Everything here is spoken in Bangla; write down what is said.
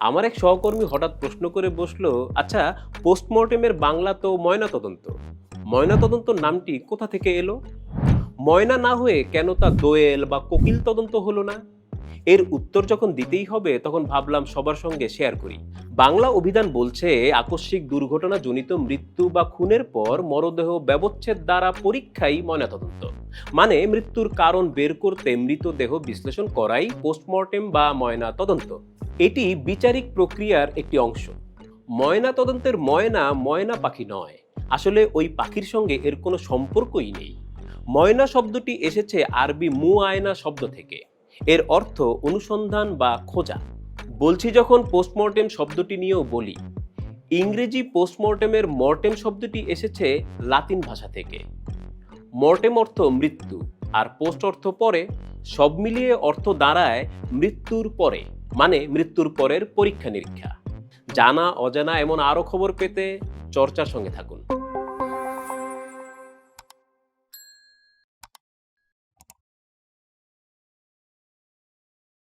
আমার এক সহকর্মী হঠাৎ প্রশ্ন করে বসল আচ্ছা পোস্টমর্টেমের বাংলা তো ময়না তদন্ত ময়না তদন্ত নামটি কোথা থেকে এলো? ময়না না হয়ে কেন তা দোয়েল বা কোকিল তদন্ত হলো না? এর উত্তর যখন দিতেই হবে, তখন ভাবলাম সবার সঙ্গে শেয়ার করি। বাংলা অভিধান বলছে, আকস্মিক দুর্ঘটনা জনিত মৃত্যু বা খুনের পর মরদেহ ব্যবচ্ছেদ দ্বারা পরীক্ষাই ময়নাতদন্ত। মানে মৃত্যুর কারণ বের করতে মৃতদেহ বিশ্লেষণ করাই পোস্টমর্টেম বা ময়না তদন্ত। এটি বিচারিক প্রক্রিয়ার একটি অংশ। ময়না তদন্তের ময়না ময়না পাখি নয়। আসলে ওই পাখির সঙ্গে এর কোনো সম্পর্কই নেই। ময়না শব্দটি এসেছে আরবি মু আয়না শব্দ থেকে। এর অর্থ অনুসন্ধান বা খোঁজা। বলছি যখন পোস্টমর্টেম শব্দটি নিয়েও বলি। ইংরেজি পোস্টমর্টেমের মর্টেম শব্দটি এসেছে লাতিন ভাষা থেকে। মর্টেম অর্থ মৃত্যু, আর পোস্ট অর্থ পরে। সব মিলিয়ে অর্থ দাঁড়ায় মৃত্যুর পরে। মানে মৃত্যুর পরের পরীক্ষা নিরীক্ষা জানা অজানা এমন আরও খবর পেতে চর্চার সঙ্গে থাকুন।